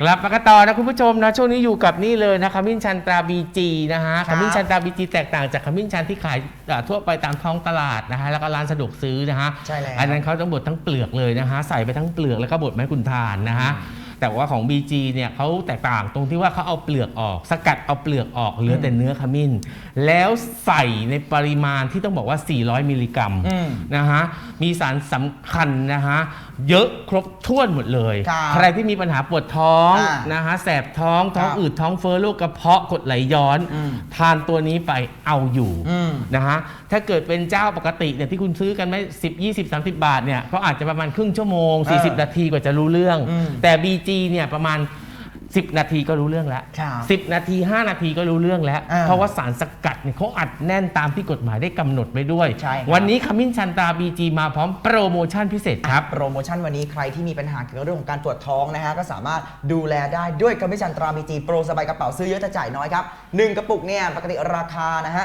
กลับมากันต่อนะคุณผู้ชมนะช่วงนี้อยู่กับนี่เลยนะขมิ้นชันตราบีจีนะฮะครัขบมิ้นชันตราบีจีแตกต่างจากขมิ้นชันที่ขายอ่าทั่วไปตามท้องตลาดนะฮะแล้วก็ร้านสะดวกซื้อนะฮะใช่แล้ว อันนั้นเขาต้องบดทั้งเปลือกเลยนะฮะใส่ไปทั้งเปลือกแล้วก็บดไมาให้คุณทานนะฮะ แต่ว่าของ BG เนี่ยเขาแตกต่างตรงที่ว่าเขาเอาเปลือกออก สกัดเอาเปลือกออกเหลือแต่เนื้อขมิ้น แล้วใส่ในปริมาณที่ต้องบอกว่า 400 มิลลิกรัมอืมนะฮะมีสารสำคัญนะฮะเยอะครบถ้วนหมดเลย ครับใครที่มีปัญหาปวดท้องอ่านนะฮะแสบท้องท้องครับอืดท้องเฟ้อโรคกระเพาะกรดไหลย้อน อืม ทานตัวนี้ไปเอาอยู่ อืม นะฮะถ้าเกิดเป็นเจ้าปกติเนี่ยที่คุณซื้อกันไม่10 20 30บาทเนี่ยก็อาจจะประมาณครึ่งชั่วโมง เออ40 นาทีกว่าจะรู้เรื่อง อืมแต่ BG เนี่ยประมาณ 10 นาทีก็รู้เรื่องแล้วครับสิบนาที 5 นาทีก็รู้เรื่องแล้ว อ่าเพราะว่าสารสกัดเนี่ยเขาอัดแน่นตามที่กฎหมายได้กำหนดไว้ด้วย ใช่ครับ วันนี้ขมิ้นชันตราบีจีมาพร้อมโปรโมชั่นพิเศษครับ โปรโมชั่นวันนี้ใครที่มีปัญหาเกี่ยวกับเรื่องของการปวดท้องนะฮะก็สามารถดูแลได้ด้วยกระมิชันตราบีจีโปรสบายกระเป๋าซื้อเยอะจะจ่ายน้อยครับ1กระปุกเนี่ยปกติราคานะฮะ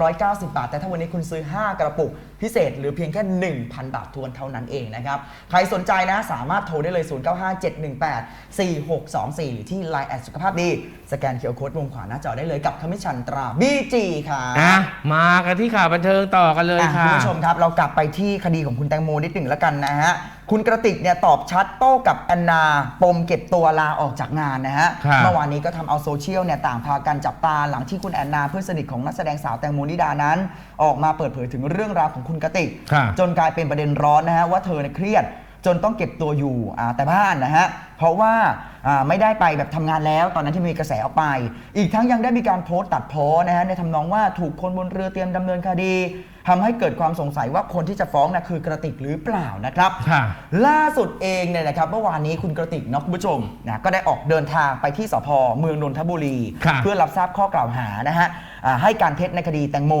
290 บาท แต่ถ้าวันนี้คุณซื้อ 5 กระปุก พิเศษเหรือเพียงแค่ 1,000 บาททวนเท่านั้นเองนะครับ ใครสนใจนะสามารถโทรได้เลย 0957184624 หรือที่ Line แอดสุขภาพดี สแกนเคอร์โค้ดวงขวาหน้าจอได้เลยกับคำมิชันตราบีจีค่ะอะมากันที่ข่าวบันเทิงต่อกันเลยอะค่ะคุณผู้ชมครับ เรากลับไปที่คดีของคุณแตงโมนิดหนึ่งแล้วกันนะฮะ คุณกระติกเนี่ยตอบชัดโต้กับแอนนาปมเก็บตัวลาออกจากงานนะฮะครับเมื่อวานนี้ก็ทำเอาโซเชียลเนี่ยต่างพากันจับตาหลังที่คุณแอนนาเพื่อนสนิทของนักแสดงสาวแตงโมนิดานั้น ออกมาเปิดเผยถึงเรื่องราวของคุณกระติก ครับ จนกลายเป็นประเด็นร้อนนะฮะว่าเธอเนี่ยเครียด จนต้องเก็บตัวอยู่อ่าแต่บ้านนะฮะเพราะว่าอ่าไม่ได้ไปแบบทำงานแล้วตอนนั้นที่มีกระแสออกไป อีกทั้งยังได้มีการโพสต์ตัดพ้อนะฮะในทำนองว่าถูกคนบนเรือเตรียมดำเนินคดีทำให้เกิดความสงสัยว่าคนที่จะฟ้องนะคือกระติกหรือเปล่านะครับ ค่ะ ล่าสุดเองเนี่ยนะครับเมื่อวานนี้คุณกระติกเนาะคุณผู้ชมนะก็ได้ออกเดินทางไปที่สพเมืองนนทบุรี ครับเพื่อรับทราบข้อกล่าวหานะฮะอ่าให้การเท็จในคดีแตงโม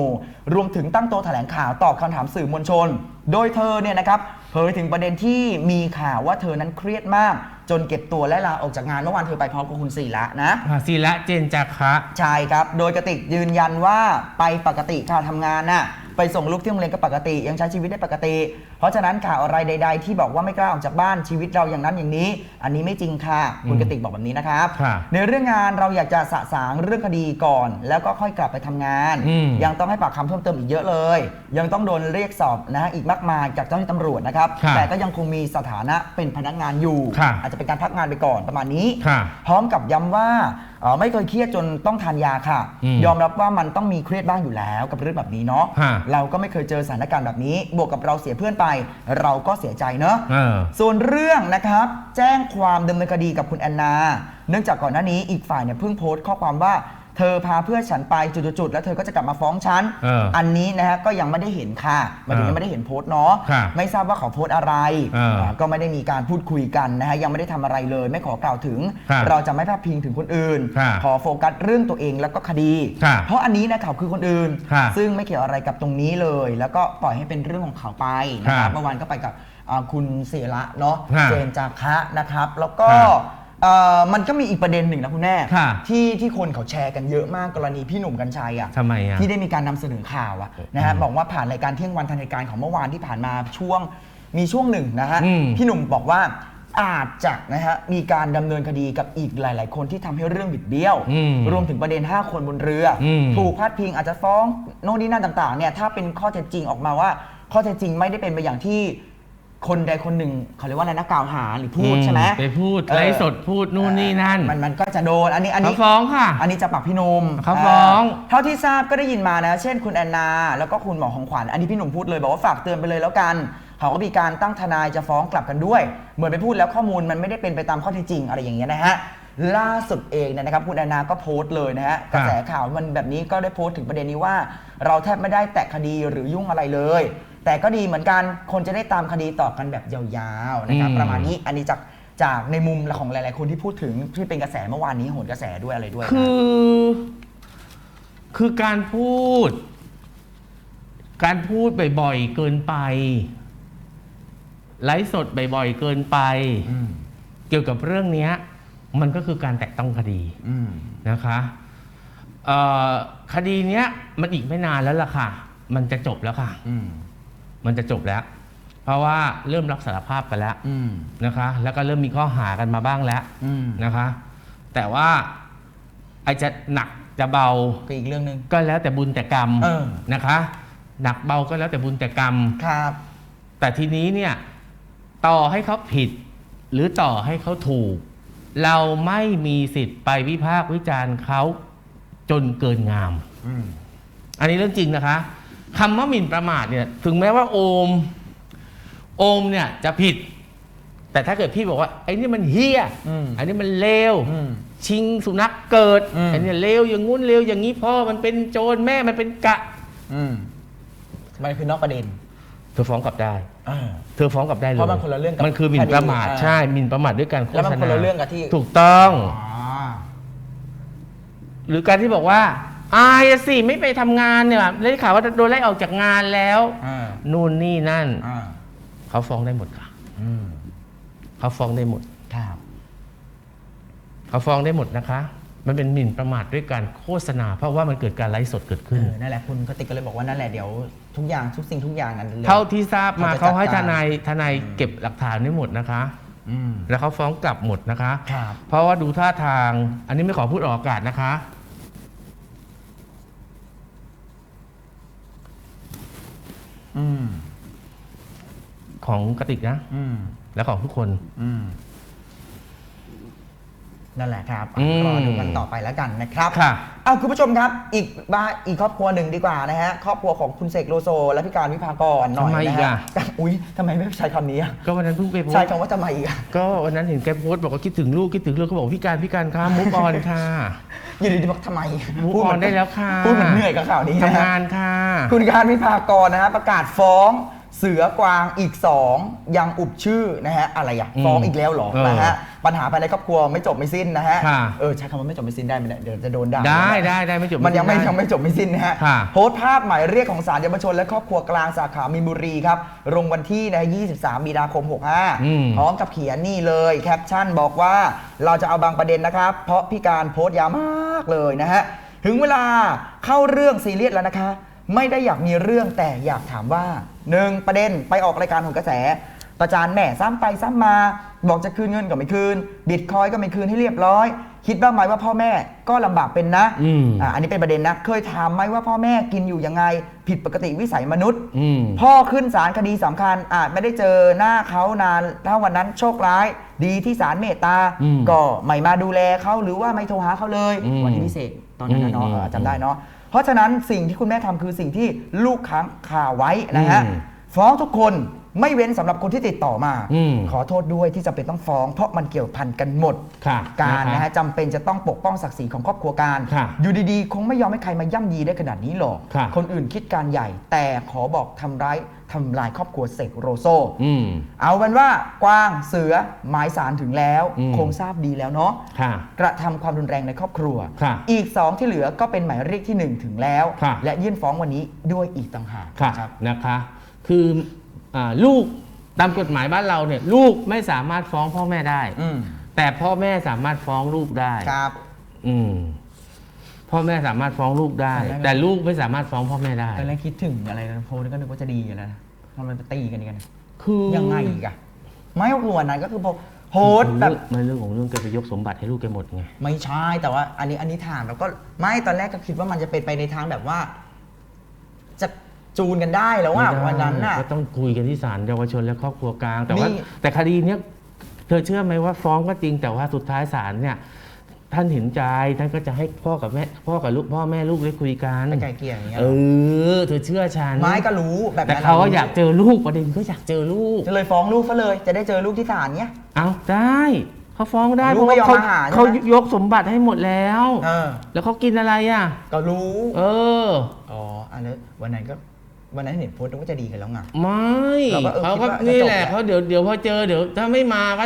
รวมถึงตั้งโต๊ะแถลงข่าวตอบคำถามสื่อมวลชน โดยเธอเนี่ยนะครับ เผยถึงประเด็นที่มีข่าวว่าเธอนั้นเครียดมาก จนเก็บตัวและลาออกจากงานเมื่อวานเธอไปพร้อมกับคุณศิระนะ อะศิระเจนจาคะ ใช่ครับ โดยกระติกยืนยันว่าไปปกติการทำงานน่ะ ไปส่งลูกที่โรงเรียนก็ปกติ ยังใช้ชีวิตได้ปกติ เพราะฉะนั้นข่าวอะไรใด ๆ ที่บอกว่าไม่กล้าออกจากบ้านชีวิตเราอย่างนั้นอย่างนี้ อันนี้ไม่จริงค่ะ คุณอืมกระติกบอกแบบนี้นะครับ ค่ะในเรื่องงานเราอยากจะสะสางเรื่องคดีก่อน แล้วก็ค่อยกลับไปทำงาน อืม ยังต้องให้ปากคำเพิ่มเติมอีกเยอะเลย ยังต้องโดนเรียกสอบนะฮะอีกมากมายจากเจ้าหน้าที่ตำรวจนะครับค่ะแต่ก็ยังคงมีสถานะเป็นพนักงานอยู่ ค่ะอาจจะเป็นการพักงานไปก่อนประมาณนี้ ค่ะ พร้อมกับย้ำว่า เอ่อไม่เคยเครียดจนต้องทานยาค่ะ อืมยอมรับว่ามันต้องมีเครียดบ้างอยู่แล้วกับเรื่องแบบนี้เนาะฮะ เราก็ไม่เคยเจอสถานการณ์แบบนี้ บวกกับเราเสียเพื่อนไป เราก็เสียใจเนอะ เออ ส่วนเรื่องนะครับแจ้งความดำเนินคดีกับคุณแอนนา เนื่องจากก่อนหน้านี้อีกฝ่ายเนี่ยเพิ่งโพสต์ข้อความว่า เธอพาเพื่อนฉันไปจุดๆๆแล้วเธอก็จะกลับมาฟ้องฉันเอออันนี้นะฮะก็ยังไม่ได้เห็นค่ะหมันถึงเออยังไม่ได้เห็นโพสต์เนาะค่ะไม่ทราบว่าเขาโพสต์อะไรเอออ่าก็ไม่ได้มีการพูดคุยกันนะฮะยังไม่ได้ทำอะไรเลย ไม่ขอกล่าวถึง ค่ะเราจะไม่พาดพิงถึงคนอื่น ค่ะขอโฟกัสเรื่องตัวเองแล้วก็คดี ค่ะเพราะอันนี้นะครับคือคนอื่น ค่ะซึ่งไม่เกี่ยวอะไรกับตรงนี้เลย แล้วก็ปล่อยให้เป็นเรื่องของเขาไปนะครับค่ะเมื่อวานก็ไปกับอ่าคุณเสียระเนาะค่ะเจนจาคะนะครับ แล้วก็ ค่ะ เอ่อมันก็มีอีกประเด็นหนึ่งนะคุณแม่ค่ะ ที่ที่คนเขาแชร์กันเยอะมากกรณีพี่หนุ่มกัญชัยอะทำไมอะ ที่ได้มีการนำเสนอข่าวอะนะฮะบอกว่าผ่านรายการเที่ยงวันทันรายการของเมื่อวานที่ผ่านมาช่วงมีช่วงหนึ่งนะฮะอืม พี่หนุ่มบอกว่าอาจจะนะฮะมีการดำเนินคดีกับอีกหลาย ๆ คนที่ทำให้เรื่องบิดเบี้ยว อืมรวมถึงประเด็น 5 คนบนเรืออมถูกพาดพิงอาจจะฟ้องโน่นนี่นั่นต่างๆเนี่ยถ้าเป็นข้อเท็จจริงออกมาว่า ข้อเท็จจริงไม่ได้เป็นไปอย่างที่ คนใดคนหนึ่งเขาเรียกว่าอะไรนะกล่าวหาหรือพูดใช่ไหม ไปพูดเออ ไลฟ์สดพูดนู่นนี่นั่นมันมันก็จะโดนอันนี้อันเขานี้ ฟ้องค่ะ อันนี้จะปรับพี่หนมเขาฟ้องเท่าที่ทราบก็ได้ยินมานะ เช่นคุณแอนนา แล้วก็คุณหมอของขวัญ อันนี้พี่หนุ่มพูดเลยบอกว่าฝากเตือนไปเลยแล้วกัน เขาก็มีการตั้งทนายจะฟ้องกลับกันด้วย เหมือนไปพูดแล้วข้อมูลมันไม่ได้เป็นไปตามข้อเท็จจริงอะไรอย่างเงี้ยนะฮะ ล่าสุดเองเนยนะครับคุณแอนนาก็โพสต์เลยนะฮะกระแสข่าวมันแบบนี้ก็ได้โพสต์ถึงประเด็นนี้ว่า เราแทบไม่ได้แตะคดีหรือยุ่งอะไรเลย แต่ก็ดีเหมือนกันคนจะได้ตามคดีต่อกันแบบยาวๆนะครับอืม ประมาณนี้อันนี้จากจากในมุมของหลายๆคนที่พูดถึงที่เป็นกระแสเมื่อวานนี้โหนกระแสด้วยอะไรด้วยนะ คือ คือการพูด การพูดบ่อยๆเกินไปไลฟ์สดบ่อยๆเกินไป อืมเกี่ยวกับเรื่องเนี้ย มันก็คือการแตะต้องคดีอืมนะคะเอ่อคดีเนี้ยมันอีกไม่นานแล้วล่ะค่ะ มันจะจบแล้วค่ะ อืม มันจะจบแล้ว เพราะว่าเริ่มรับสารภาพกันแล้วอืมนะคะ แล้วก็เริ่มมีข้อหากันมาบ้างแล้วอืมนะคะ แต่ว่าไอจะหนักจะเบาก็อีกเรื่องหนึ่ง ก็แล้วแต่บุญแต่กรรมเออ นะคะ หนักเบาก็แล้วแต่บุญแต่กรรม ครับ แต่ทีนี้เนี่ยต่อให้เขาผิด หรือต่อให้เขาถูก เราไม่มีสิทธิ์ไปวิพากษ์วิจารณ์เขาจนเกินงาม อืม อันนี้เรื่องจริงนะคะ คำว่าหมิ่นประมาทเนี่ยถึงแม้ว่าโอม โอมเนี่ยจะผิด แต่ถ้าเกิดพี่บอกว่าไอ้นี่มันเฮี้ยอืม อันนี้มันเลวอืม ชิงสุนัขเกิดอืม ไอ้เนี่ยเลวอย่างงู้นเลวอย่างนี้พ่อมันเป็นโจรแม่มันเป็นกะ อืมมันคือนอกประเด็นเธอฟ้องกลับได้ อ่า เธอฟ้องกลับได้เลยเพราะมันคนละเรื่องกับมันคือหมิ่นประมาทคดีอ่าใช่หมิ่นประมาทด้วยการโฆษณาแล้วมันคนละเรื่องกับที่ ถูกต้อง อ๋อ หรือการที่บอกว่า อายอะสิไม่ไปทำงานเนี่ยได้ข่าวว่าโดนไล่ออกจากงานแล้ว อ่านู่นนี่นั่น อ่าเขาฟ้องได้หมดค่ะอืมเขาฟ้องได้หมด ครับเขาฟ้องได้หมดนะคะ มันเป็นหมิ่นประมาทด้วยการโฆษณา เพราะว่ามันเกิดการไลฟ์สดเกิดเอขึ้น อนั่นแหละคุณกติกก็เลยบอกว่านั่นแหละเดี๋ยวทุกอย่างทุกสิ่งทุกอย่างนั้นเลยเท่าที่ทราบมาเขาจะเขาให้จัทดการนายทนายเก็บหลักฐานไว้หมดนะคะ อืมแล้วเขาฟ้องกลับหมดนะคะ ครับ เพราะว่าดูท่าทางอันนี้ไม่ขอพูดออกอากาศนะคะ อืม ของกติกนะ อืม และของทุกคน อืม นั่นแหละครับอืมรอดูกันต่อไปแล้วกันนะครับค่ะ เอาคุณผู้ชมครับ อีกบ้านอีกครอบครัวหนึ่งดีกว่านะฮะครอบครัวของคุณเสกโลโซ และพี่การวิภากรหน่อยทำไมอีนะกฮะอะอุ้ยทำไมไม่ใช้คำนี้อะก็วันนั้นเพิ่งไปโพสใช้ต์คำว่าทำไมอีกอะก็วันนั้นเห็นแกโพสต์บอกว่าคิดถึงลูกคิดถึงลูกเขาบอกพี่การพี่การคะมุกออนค่ะ อยู่ดีๆบอกทำไม Move พู on ได้แล้วค่ะ พูดเหมือนเหนื่อยกับข่าวนี้นะทำฮะงานค่ะ คุณการวิภากรนะฮะประกาศฟ้อง เสือกวางอีก 2 ยังอุบชื่อนะฮะอะไรอะอืมฟ้องอีกแล้วเหรอเออนะฮะปัญหาภายในครอบครัวไม่จบไม่สิ้นนะฮะค่ะ เออใช้คำว่าไม่จบไม่สิ้นได้ไหมเนี่ยเดี๋ยวจะโดนด่า ได้นะได้ได้ไม่จบ มันยังไม่ด้ยังไม่จบไม่สิ้นนะฮะ ค่ะโพสต์ภาพหมายเรียกของศาลเยาวชนและครอบครัวกลางสาขามีนบุรีครับลงวันที่นะ23 มีนาคม อืม 65 พร้อมกับเขียนนี่เลยแคปชั่นบอกว่าเราจะเอาบางประเด็นนะครับ เพราะพี่การโพสต์ยาวมากเลยนะฮะ ถึงเวลาเข้าเรื่องซีเรียสแล้วนะคะ ไม่ได้อยากมีเรื่องแต่อยากถามว่าหนึ่งประเด็นไปออกรายการหนกระแส ประจานแหม่ซ้ำไปซ้ำมา บอกจะคืนเงินก็ไม่คืน บิตคอยก็ไม่คืนให้เรียบร้อย คิดบ้างไหมว่าพ่อแม่ก็ลำบากเป็นนะอืมอะอันนี้เป็นประเด็นนะ เคยถามไหมว่าพ่อแม่กินอยู่ยังไง ผิดปกติวิสัยมนุษย์ อืม พ่อขึ้นศาลคดีสำคัญอาจไม่ได้เจอหน้าเขานานถ้าวันนั้นโชคร้าย ดีที่ศาลเมตตา อืมก็ไม่มาดูแลเขาหรือว่าไม่โทรหาเขาเลยอืมวันที่พิเศษตอนนั้นนะเนาะอืมเออจำได้เนาะเพราะฉะนั้นสิ่งที่คุณแม่ทำคือสิ่งที่ลูกค้างคาไว้นะฮะอืม ฟ้องทุกคน ไม่เว้นสำหรับคนที่ติดต่อมา อืมขอโทษด้วยที่จำเป็นต้องฟ้อง เพราะมันเกี่ยวพันกันหมด ค่ะการนะคะนะฮะจำเป็นจะต้องปกป้องศักดิ์ศรีของครอบครัวการค่ะอยู่ดีๆ คงไม่ยอมให้ใครมาย่ำยีได้ขนาดนี้หรอกค่ะคนอื่นคิดการใหญ่ แต่ขอบอกทำร้ายทำลายครอบครัวเสกโรโซอืมเอาเป็นว่ากวางเสือหมายสารถึงแล้ว อืม คงทราบดีแล้วเนาะ ค่ะ กระทำความรุนแรงในครอบครัวค่ะอีก 2 ที่เหลือก็เป็นหมายเรียกที่1 ถึงแล้วค่ะและยื่นฟ้องวันนี้ด้วยอีกต่างหากค่ะครับ นะคะ คืออา ลูกตามกฎหมายบ้านเราเนี่ยลูกไม่สามารถฟ้องพ่อแม่ได้ อืมแต่พ่อแม่สามารถฟ้องลูกได้ ครับ อืมพ่อแม่สามารถฟ้องลูกได้ตอนแรกแต่ลูกไม่สามารถฟ้องพ่อแม่ได้ ตอนแรกคิดถึงอะไรนะโพสต์ก็นึกว่าจะดีอยู่แล้วนะทำไมจะตีกันอีกันคือยังไงอีกอะไม่ว่าวันนั้นก็คือโพสต์แบบ มันเรื่องของเรื่องแกไปยกสมบัติให้ลูกแกหมดไง ไม่ใช่แต่ว่าอันนี้อันนี้ถามแล้วก็ไม่ตอนแรกก็คิดว่ามันจะเป็นไปในทางแบบว่า จะจูนกันได้แล้วว่าไม่ได้วันนั้นน่ะ ก็ต้องคุยกันที่ศาลเยาวชนและครอบครัวกลาง แต่ว่า นี่ แต่คดีเนี้ยเธอเชื่อไหมว่าฟ้องก็จริงแต่ว่าสุดท้ายศาลเนี่ย ท่านเห็นใจท่านก็จะให้พ่อกับแม่พ่อกับลูกพ่อแม่ลูกได้คุยกันไปไกลเกลี่ยอย่างเงี้ยเออ เธอเชื่อฉันไม้ก็รู้แบบแต่นั้นเขาก็อยากเจอลูกประเด็นก็อยากเจอลูก จะเลยฟ้องลูกซะเลย จะได้เจอลูกที่ศาลเนี้ย เอาได้เขาฟ้องได้ลูเพกราะไม่ว่ายอมเขามาหาใช่ไหม เขายกสมบัติให้หมดแล้ว เออ แล้วเขากินอะไรอะ ก็รู้ เออ อ๋ออันนั้นวันนั้นก็ วันนั้นเห็นโพสต์นึกว่าจะดีกันแล้วไง ไม่เราก็เออเขาคิดก็ว่าจะนี่จบแหละแล้ว เขาเดี๋ยวเดี๋ยวพอเจอเดี๋ยว ถ้าไม่มาก็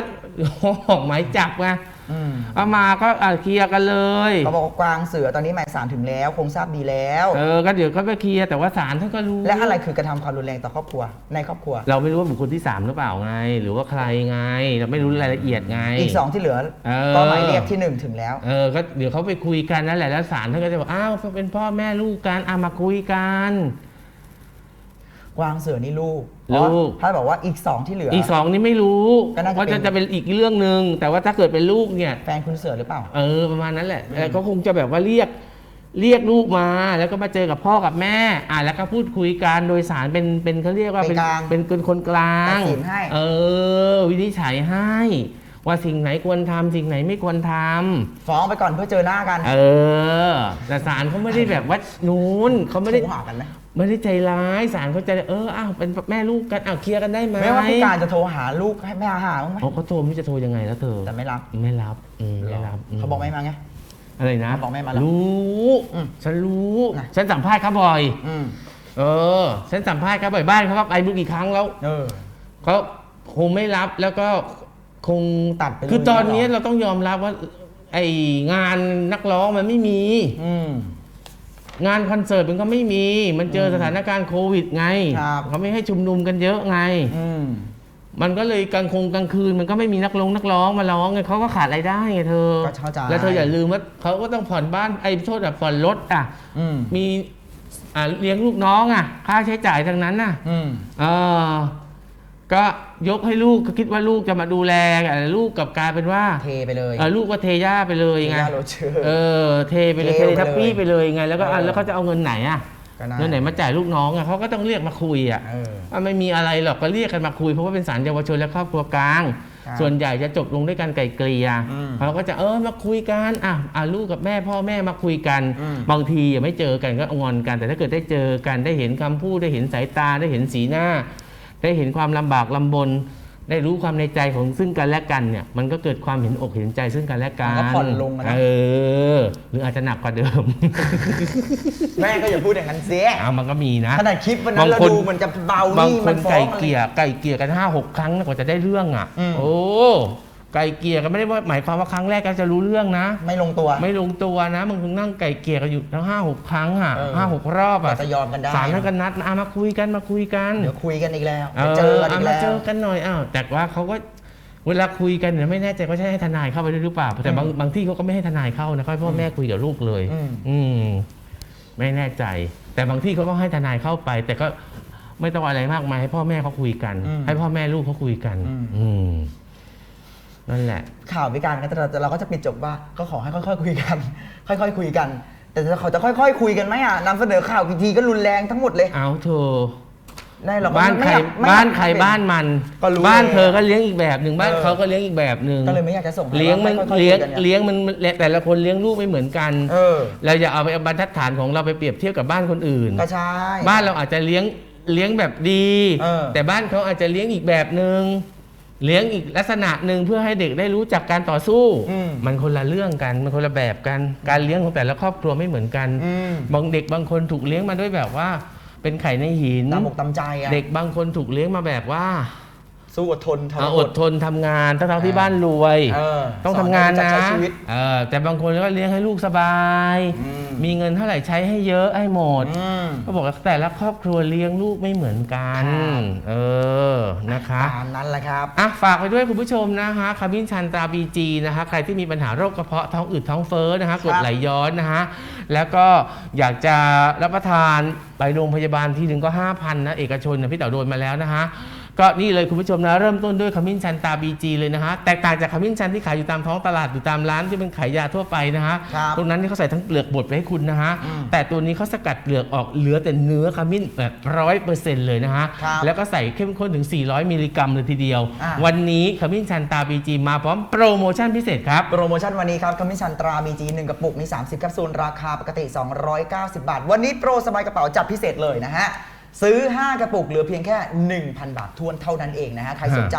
ออกหมายจับไงอืมเอามาก็อะเคลียร์กันเลย เขาบอกว่ากวางเสือตอนนี้หมายสารถึงแล้ว คงทราบดีแล้ว เออก็เดี๋ยวเขาไปเคลียร์แต่ว่าศาลท่านก็รู้และอะไรคือกระทำความรุนแรงต่อครอบครัวในครอบครัว เราไม่รู้ว่าบุคคลที่สามหรือเปล่าไง หรือว่าใครไง เราไม่รู้รายละเอียดไง อีกสองที่เหลือเออ ก็หมายเรียกที่หนึ่งถึงแล้ว เออก็เดี๋ยวเขาไปคุยกันนั่นแหละแล้วศาลท่านก็จะบอกอ้าวเป็นพ่อแม่ลูกกันอะมาคุยกันก วางเสือนี่ลูกลูก ถ้าบอกว่าอีก2ที่เหลืออีกสองนี่ไม่รู้ก็น่าจะว่าเป็จะน จะเป็นอีกเรื่องหนึ่งแต่ว่าถ้าเกิดเป็นลูกเนี่ย แฟนคุณเสือหรือเปล่า เออประมาณนั้นแหละแล้วก็คงจะแบบว่าเรียกเรียกลูกมา แล้วก็มาเจอกับพ่อกับแม่ อะแล้วก็พูดคุยกันโดยสารเป็นเป็นเขาเรียกว่าเป็นกลางเป็นเป็นคนกลางตัดสินให้ เออ วินิจฉัยให้ ว่าสิ่งไหนควรทำสิ่งไหนไม่ควรทำฟ้องไปก่อนเพื่อเจอหน้ากันเออแต่ศาลเขาไม่ได้แบบว่านู้นเขาไม่ได้ โทรหากันไหม ไม่ได้ใจร้ายศาลเขาใจเอออ้าวเป็นแม่ลูกกันอ้าวเคลียร์กันได้ไหมไม่ว่าผู้การจะโทรหาลูกให้แม่หาบ้างไหมโอ้เขาโทรไม่รู้จะโทรยังไงแล้วเธอแต่ไม่รับไม่รับอืมไม่รับมเขาบอกไม่มาไงอะไรนะเขาบอกไม่มารับรู้อืมฉันรู้นะฉันสัมภาษณ์เขาบ่อยอืมเออฉันสัมภาษณ์เขาบ่อยบ้านเขาก็ไปบุกกี่ครั้งแล้วเออเขาคงไม่รับแล้วก็คงตัดไปเลยคือตอนนี้เหรอเราต้องยอมรับว่า ไองานนักร้องมันไม่มี อืม งานคอนเสิร์ตมันก็ไม่มี มันเจอสถานการณ์โควิดไง ครับ เขาไม่ให้ชุมนุมกันเยอะไง อืม มันก็เลยกลางคงกลางคืนมันก็ไม่มีนักร้องนักร้องมาร้องไงเขาก็ขาดรายได้ไงเธอ ก็เข้าใจ แล้วเธออย่าลืมว่าเขาก็ต้องผ่อนบ้านไอ้โทษแบบผ่อนรถอะ อืมมีอ่าเลี้ยงลูกน้องอะ ค่าใช้จ่ายทั้งนั้นน่ะ อืม เออ ก็ยกให้ลูกก็คิดว่าลูกจะมาดูแลแต่ลูกกลับกลายเป็นว่าเทไปเลยเออลูกก็เทย่าไปเลยไงเทย่าโรเชอร์ เออเทไปเลยเทเทไปเลยทัพปี้ไปเลยไง แล้วก็อะเออ แล้วเขาจะเอาเงินไหนอะก็น่าเงินไหนมาจ่ายลูกน้องอะเขาก็ต้องเรียกมาคุยอะ เออว่าไม่มีอะไรหรอกก็เรียกกันมาคุยเพราะว่าเป็นศาลเยาวชนและครอบครัวกลาง ครับส่วนใหญ่จะจบลงด้วยการไกลเกลี่ยอืมเขาก็จะเออมาคุยกันอะอะลูกกับแม่พ่อแม่มาคุยกัน อืม บางทียังไม่เจอกันก็งอนกัน แต่ถ้าเกิดได้เจอกันได้เห็นคำพูดได้เห็นสายตาได้เห็นสีหน้า ได้เห็นความลำบากลำบน ได้รู้ความในใจของซึ่งกันและกันเนี่ย มันก็เกิดความเห็นอกเห็นใจซึ่งกันและกัมันนก็ผ่อนลงอะนะ เออ หรืออาจจะหนักกว่าเดิม แม่ก็อย่าพูดอย่างนั้นเสียเอามันก็มีนะ ขนาดคลิปวันนั้นเราบางคน ดูเหมันจะเบาบางนี่คมันนฟ้อไก่งอะไร เกลี่ยไก่เกลี่ยกันห้าหกครั้งนะกว่าจะได้เรื่องอะ อืม โอ้ ไก่เกลี่ยกันไม่ได้ว่าหมายความว่าครั้งแรกก็จะรู้เรื่องนะ ไม่ลงตัว ไม่ลงตัวนะบางคนนั่งไก่เกลี่ยกันอยู่ทั้งห้าหกครั้งอะเออห้าหกรอบกอะว่าจะยอมกันได้ ศาลท่านก็นัดอะมาคุยกันมาคุยกันเดี๋ยวคุยกันอีกแล้วเอเดี๋ยวอเจอกันอีเอากมาแล้วเจอกันหน่อยอ้าวแต่ว่าเขาก็เวลาคุยกันเนี่ยไม่แน่ใจว่าจะให้ทนายเข้าไปด้วยหรือเปล่าแต่บางบางที่เขาก็ไม่ให้ทนายเข้านะเขาให้พ่อแม่คุยกับลูกเลย อืม อืมไม่แน่ใจ แต่บางที่เขาก็ให้ทนายเข้าไป แต่ก็ไม่ต้องอะไรมากมายให้พ่อแม่เขาคุยกัน อืมให้พ่อแม่ลูกเขาคุยกัน อืม อืม นั่นแหละ ข่าวพิการก็จะเราเราก็จะปิดจบว่าก็ขอให้ค่อยๆคุยกัน ค่อยๆคุยกัน แต่เขาจะค่อย ๆ คุยกันไหมอะนำเสนอข่าวกี่ทีก็รุนแรงทั้งหมดเลยเอาเธอได้หรอกบ้านใครไม่อยกไม่อยกบ้านใครบ้านมันก็รู้บ้านแล้วเธอก็เลี้ยงอีกแบบหนึ่งบ้านเออเขาก็เลี้ยงอีกแบบหนึ่งก็เลยไม่อยากจะส่งให้เลี้ยงมันค่อๆคุเลี้ยงกันนี่เลี้ยงมันแต่ละคนเลี้ยงลูกไม่เหมือนกันเออเราอย่าเอาไปเอาบรรทัดฐานของเราไปเปรียบเทียบกับบ้านคนอื่นก็ใช่บ้านเราอาจจะเลี้ยงเลี้ยงแบบดีเออแต่บ้านเขาอาจจะเลี้ยงอีกแบบหนึ่ง เลี้ยงอีกลักษณะหนึ่งเพื่อให้เด็กได้รู้จักการต่อสู้ อืมมันคนละเรื่องกัน มันคนละแบบกัน การเลี้ยงของแต่ละครอบครัวไม่เหมือนกันอืม บางเด็กบางคนถูกเลี้ยงมาด้วยแบบว่า เป็นไข่ในหิน ตามอกตามใจอะเด็กบางคนถูกเลี้ยงมาแบบว่า สู้อดทนทรอะหอดดทนทำงานทั้งๆที่บ้านรวย เออต้องทำงานสอนะให้รู้จักใช้ชีวิต เออแต่บางคนก็เลี้ยงให้ลูกสบาย อืม มีเงินเท่าไหร่ใช้ให้เยอะให้หมด อืม ก็บอกว่าแต่ละครอบครัวเลี้ยงลูกไม่เหมือนกัน ครับ เออ นะคะ ตามนั้นแหละครับ อะฝากไปด้วยคุณผู้ชมนะคะคาบินชันตราบีจีนะคะใครที่มีปัญหาโรคกระเพาะท้องอืดท้องเฟ้อนะคะกรดไหลย้อนนะคะแล้วก็อยากจะรับประทานไปโรงพยาบาลทีหนึ่งก็ 5,000นะเอกชนนะพี่เต๋อโดนมาแล้วนะคะ ก็นี่เลยคุณผู้ชมนะ เริ่มต้นด้วยขมิ้นชันตาบีจีเลยนะคะแตกต่างจากขมิ้นชันที่ขายอยู่ตามท้องตลาดอยู่ตามร้านที่เป็นขายยาทั่วไปนะคะครับตรงนั้นที่เขาใส่ทั้งเปลือกบดไปให้คุณนะคะอืมแต่ตัวนี้เขาสกัดเปลือกออกเหลือแต่เนื้อขมิ้นแบบร้อยเปอร์เซ็นต์เลยนะคะครับแล้วก็ใส่เข้มข้นถึง 400 มิลลิกรัมเลยทีเดียว อะวันนี้ขมิ้นชันตาบีจีมาพร้อมโปรโมชั่นพิเศษครับ โปรโมชั่นวันนี้ครับคอมมิชชั่นตราบีจีหนึ่งกระปุกมี 30แคปซูลราคาปกติ 290 บาท วันนี้โปรสบายกระเป๋าจัดพิเศษเลยนะฮะ ซื้อ 5 กระปุกเหลือเพียงแค่ 1,000 บาททวนเท่านั้นเองนะฮะ ใครสนใจ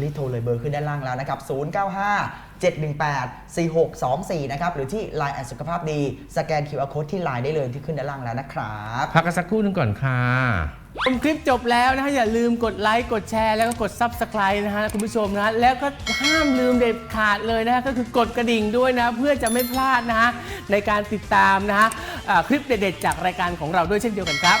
รีบโทรเลยเบอร์ขึ้นด้านล่างแล้วนะครับ 095 718 4624 นะครับ หรือที่ Line แอดสุขภาพดี สแกน QR Code ที่ Line ได้เลยที่ขึ้นด้านล่างแล้วนะครับ พักกันสักครู่หนึงก่อนค่ะ ชมคลิปจบแล้วนะฮะ อย่าลืมกดไลค์กดแชร์แล้วก็กด Subscribe นะฮะ คุณผู้ชมนะ แล้วก็ห้ามลืมเด็ดขาดเลยนะฮะ ก็คือกดกระดิ่งด้วยนะ เพื่อจะไม่พลาดนะฮะ ในการติดตามนะฮะอ่าคลิปเด็ดๆจากรายการของเราด้วยเช่นเดียวกันครับ